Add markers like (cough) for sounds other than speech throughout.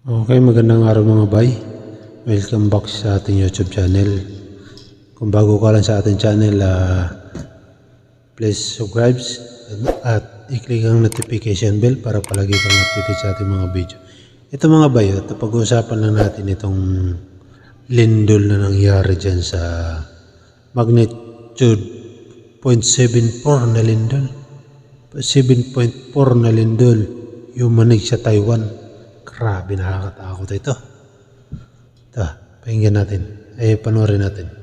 Okay, magandang araw mga bay. Welcome back sa ating YouTube channel. Kung bago ka lang sa ating channel, ah, please subscribe at i-click ang notification bell para palagi kang updated sa ating mga video. Ito mga bay, ito pag-uusapan lang natin itong lindol na nangyari dyan sa magnitude 0.74 na lindol. 7.4 na lindol yung manig sa Taiwan. Grabe nakakatakot ito. Ito, pakinggan natin. Ay, panoorin natin.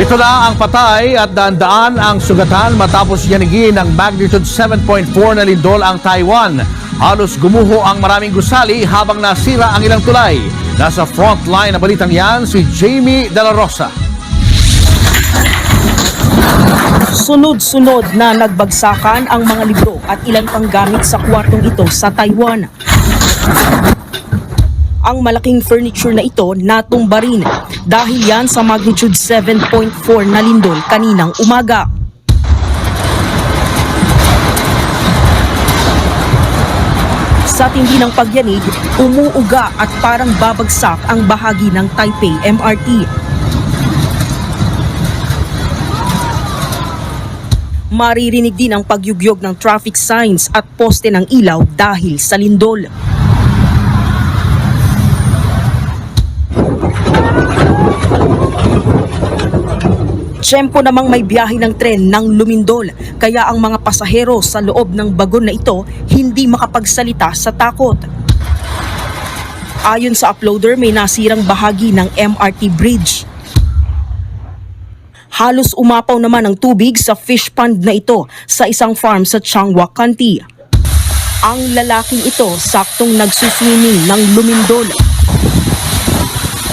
Ito na ang patay at daan-daan ang sugatan matapos yanigin ng magnitude 7.4 na lindol ang Taiwan. Halos gumuho ang maraming gusali habang nasira ang ilang tulay. Nasa front line na balitang yan si Jamie De La Rosa. Sunod-sunod na nagbagsakan ang mga libro at ilan pang gamit sa kwartong ito sa Taiwan. Ang malaking furniture na ito natumba rin dahil yan sa magnitude 7.4 na lindol kaninang umaga. Sa tindi ng pagyanig, umuuga at parang babagsak ang bahagi ng Taipei MRT. Maririnig din ang pagyugyog ng traffic signs at poste ng ilaw dahil sa lindol. Tiyempo namang may biyahe ng tren ng lumindol kaya ang mga pasahero sa loob ng bagon na ito hindi makapagsalita sa takot. Ayon sa uploader may nasirang bahagi ng MRT bridge. Halos umapaw naman ang tubig sa fish pond na ito sa isang farm sa Changhua County. Ang lalaking ito saktong nagsuswimming ng lumindol.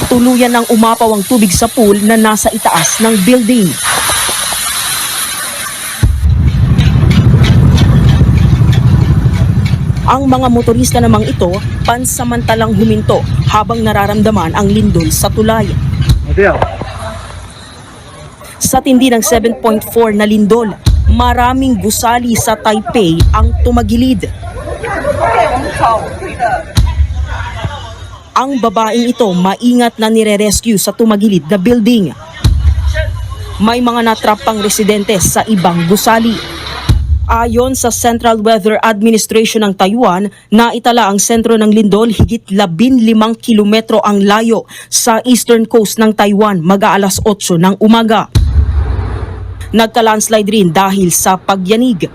Tuluyan ng umapaw ang tubig sa pool na nasa itaas ng building. Ang mga motorista namang ito pansamantalang huminto habang nararamdaman ang lindol sa tulay. Sa tindi ng 7.4 na lindol, maraming gusali sa Taipei ang tumagilid. Ang babaeng ito maingat na nire-rescue sa tumagilid na building. May mga natrap pang residente sa ibang gusali. Ayon sa Central Weather Administration ng Taiwan, naitala ang sentro ng lindol higit 15 kilometro ang layo sa eastern coast ng Taiwan mag-aalas 8 ng umaga. Nagka-landslide rin dahil sa pagyanig.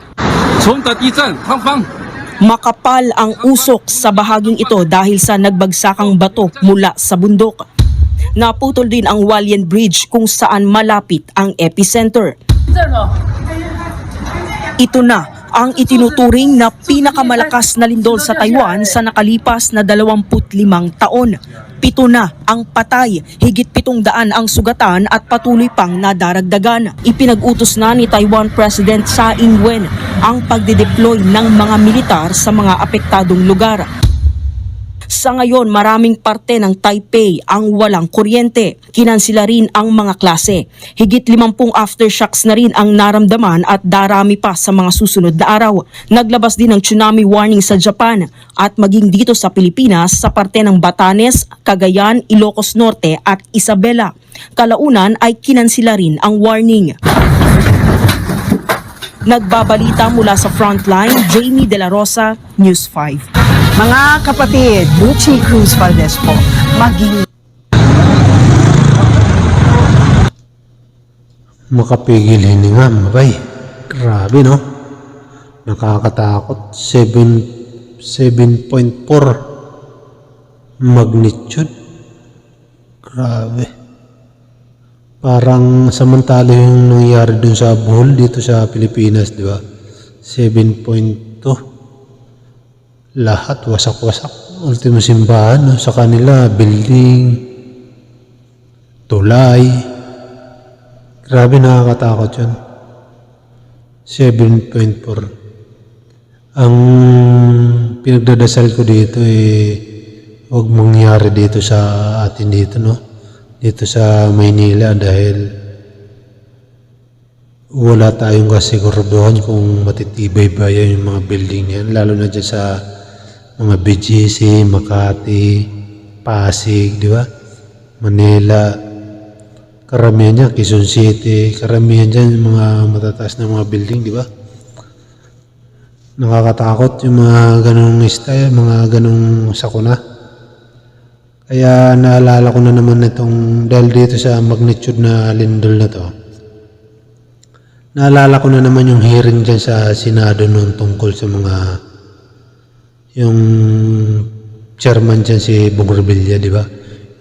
Makapal ang usok sa bahaging ito dahil sa nagbagsakang bato mula sa bundok. Naputol din ang Walian Bridge kung saan malapit ang epicenter. Ito na ang itinuturing na pinakamalakas na lindol sa Taiwan sa nakalipas na 25 taon. Pito na ang patay, higit pitong daan ang sugatan at patuloy pang nadaragdagan. Ipinag-utos na ni Taiwan President Tsai Ing-wen ang pagdedeploy ng mga militar sa mga apektadong lugar. Sa ngayon, maraming parte ng Taipei ang walang kuryente. Kinansila rin ang mga klase. Higit 50 aftershocks na rin ang naramdaman at darami pa sa mga susunod na araw. Naglabas din ng tsunami warning sa Japan at maging dito sa Pilipinas sa parte ng Batanes, Cagayan, Ilocos Norte at Isabela. Kalaunan ay kinansila rin ang warning. Nagbabalita mula sa Frontline, Jamie De La Rosa, News 5. Mga kapatid, Lucy Cruz Valdez po, maging Makapigil hininga, mabay. Grabe, no? Nakakatakot. 7, 7.4 magnitude. Grabe. Parang samantala yung nangyari dun sa Bohol dito sa Pilipinas, di ba? 7.2. Lahat wasak-wasak. Ultimo simbahan, no? sa kanila, building, tulay, Grabe nakakatakot yun. 7.4. Ang pinagdadasal ko dito eh, huwag mangyari dito sa atin dito, no? Dito sa Maynila dahil wala tayong kasiguraduhan kung matitibay ba yan yung mga building yan. Lalo na dyan sa mga BGC, Makati, Pasig, di ba? Manila, karamihan dyan, Quezon City, karamihan dyan yung mga matataas na mga building, di ba? Nakakatakot yung mga ganong style, mga ganong sakuna. Kaya naalala ko na naman itong, dahil dito sa magnitude na lindol na to, naalala ko na naman yung hearing dyan sa Senado noon tungkol sa mga, yung chairman dyan si Bong Revilla, di ba?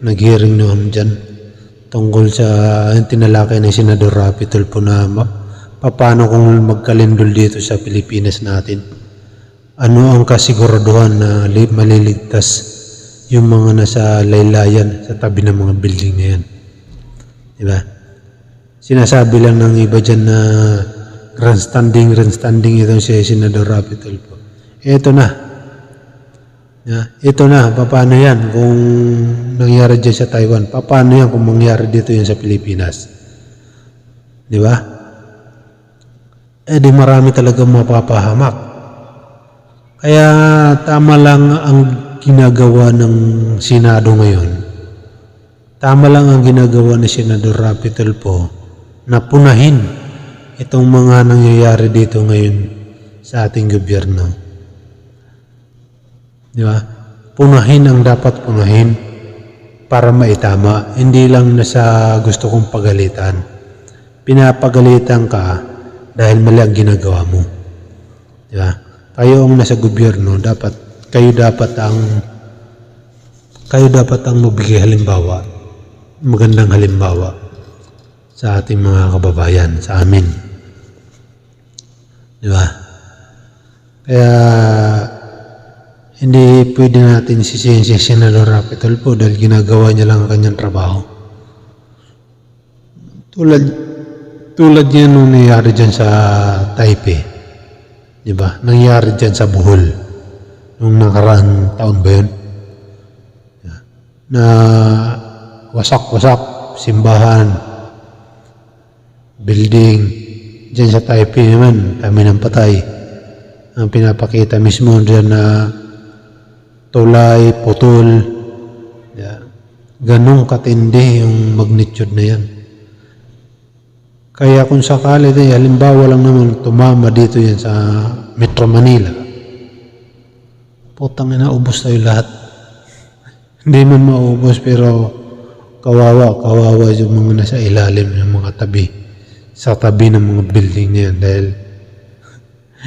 Nag-hearing noon dyan tungkol sa tinalakay ng Senador Rapi Tulfo na paano kung magkalindol dito sa Pilipinas natin. Ano ang kasiguraduhan na li- maliligtas yung mga nasa laylayan sa tabi ng mga building na yan. Di ba? Sinasabi lang ng iba dyan na grandstanding, grandstanding itong si Senador Rapi Tulfo. Ito na. Ya, ito na, paano yan kung nangyari dyan sa Taiwan? Paano yan kung mangyari dito yan sa Pilipinas? Di ba? Eh di marami talaga mapapahamak. Kaya tama lang ang ginagawa ng Senado ngayon. Tama lang ang ginagawa ni Senador Rapi Tulfo na punahin itong mga nangyayari dito ngayon sa ating gobyerno. Di ba? Punahin ang dapat punahin para maitama. Hindi lang nasa gusto kong pagalitan. Pinapagalitan ka dahil mali ang ginagawa mo. Di ba? Kayo ang nasa gobyerno, dapat kayo dapat ang kayo dapat ang magbigay halimbawa, magandang halimbawa sa ating mga kababayan, sa amin. Di ba? Kaya hindi pwede natin sisihin si Senador Rapi Tulfo dahil ginagawa niya lang ang kanyang trabaho. Tulad tulad yan nung nangyari dyan sa Taipei. Di ba? Nangyari dyan sa Bohol. Nung nakaraang taon ba yun? Na wasak-wasak, simbahan, building. Dyan sa Taipei naman, kami ng patay. Ang pinapakita mismo dyan na tulay, putol. Yeah. Ganong katindi yung magnitude na yan. Kaya kung sakali din, halimbawa lang naman tumama dito yan sa Metro Manila, putang ina, ubos tayo lahat. (laughs) Hindi man maubos pero kawawa, kawawa yung mga nasa ilalim ng mga tabi, sa tabi ng mga building na yan dahil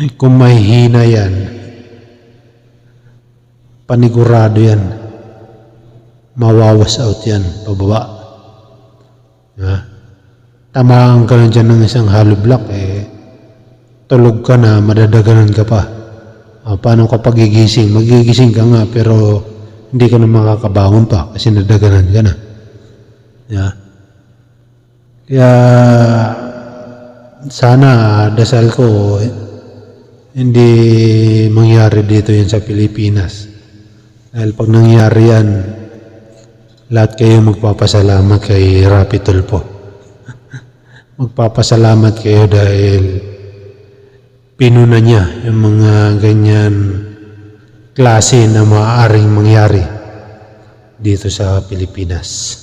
(laughs) kung may hina yan, panigurado yan. Mawawas out yan, pababa. Diba? Tamaan ka na dyan ng isang hollow block, eh, tulog ka na, madadaganan ka pa. Ah, paano ka pagigising? Magigising ka nga, pero hindi ka na makakabangon pa kasi nadaganan ka na. Diba? Kaya, sana dasal ko, hindi mangyari dito yan sa Pilipinas. Dahil pag nangyari yan, lahat kayo magpapasalamat kay Rapi Tulfo. (laughs) magpapasalamat kayo dahil pinuna niya yung mga ganyan klase na maaaring mangyari dito sa Pilipinas.